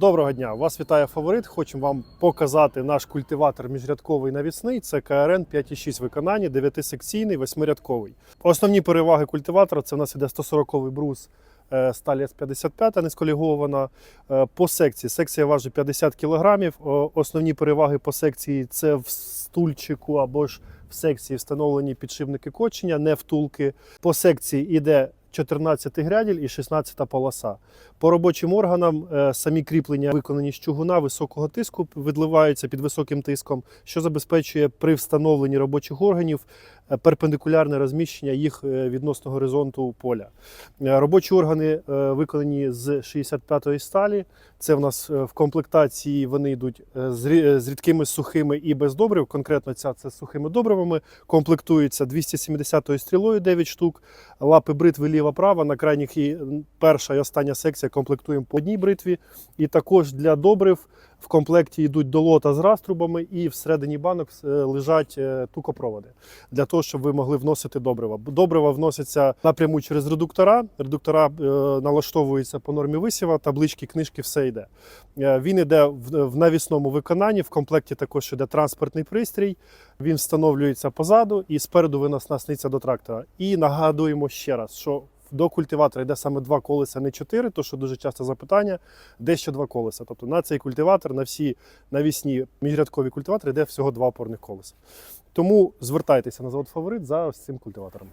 Доброго дня! Вас вітає фаворит. Хочемо вам показати наш культиватор міжрядковий навісний. Це КРН 5,6 виконання, 9-секційний, 8-рядковий. Основні переваги культиватора це в нас іде 140-й брус е, сталі С55 низьколігована. Е, По секції. Секція важить 50 кг. Основні переваги по секції це в стульчику або ж в секції встановлені підшипники кочення, не втулки. По секції йде 14 гряділь і 16 полоса. По робочим органам е, самі кріплення виконані з чугуна високого тиску, відливаються під високим тиском, що забезпечує при встановленні робочих органів перпендикулярне розміщення їх е, відносно горизонту поля. Е, Робочі органи е, виконані з 65-ї сталі. Це в нас е, в комплектації вони йдуть е, е, з рідкими сухими і без добрив. Конкретно ця це з сухими добривами. Комплектується 270-ю стрілою 9 штук, лапи бритви ліва-права. На крайніх і перша і остання секція комплектуємо по одній бритві. І також для добрив в комплекті йдуть долота з раструбами, і всередині банок е, лежать е, тукопроводи для того, щоб ви могли вносити добрива. Добрива вносяться напряму через редуктора. Редуктора е, налаштовуються по нормі висіва, таблички, книжки, все йде. Він йде в, навісному виконанні. В комплекті також йде транспортний пристрій. Він встановлюється позаду і спереду винос насниця до трактора. І нагадуємо ще раз, що до культиватора йде саме два колеса, не чотири, то що дуже часто запитання, де ще два колеса. Тобто на цей культиватор, на всі навісні міжрядкові культиватори йде всього два опорних колеса. Тому звертайтеся на завод фаворит за ось цим культиватором.